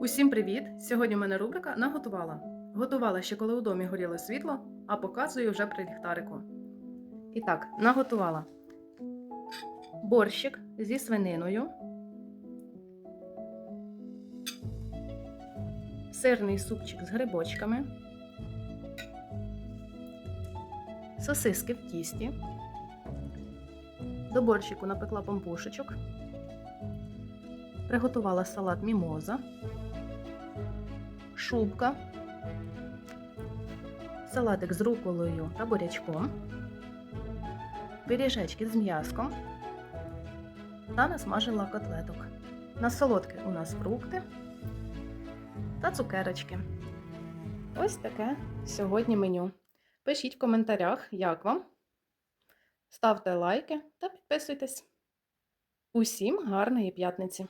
Усім привіт! Сьогодні в мене рубрика Наготувала. Готувала ще коли у домі горіло світло, а показую вже при ліхтарику. І так, наготувала борщик зі свининою, сирний супчик з грибочками, сосиски в тісті. До борщику напекла пампушечок, приготувала салат мімоза, шубка, салатик з руколою та бурячком, пиріжечки з м'яском та насмажила котлеток. На солодке у нас фрукти та цукерочки. Ось таке сьогодні меню. Пишіть в коментарях, як вам. Ставте лайки та підписуйтесь. Усім гарної п'ятниці!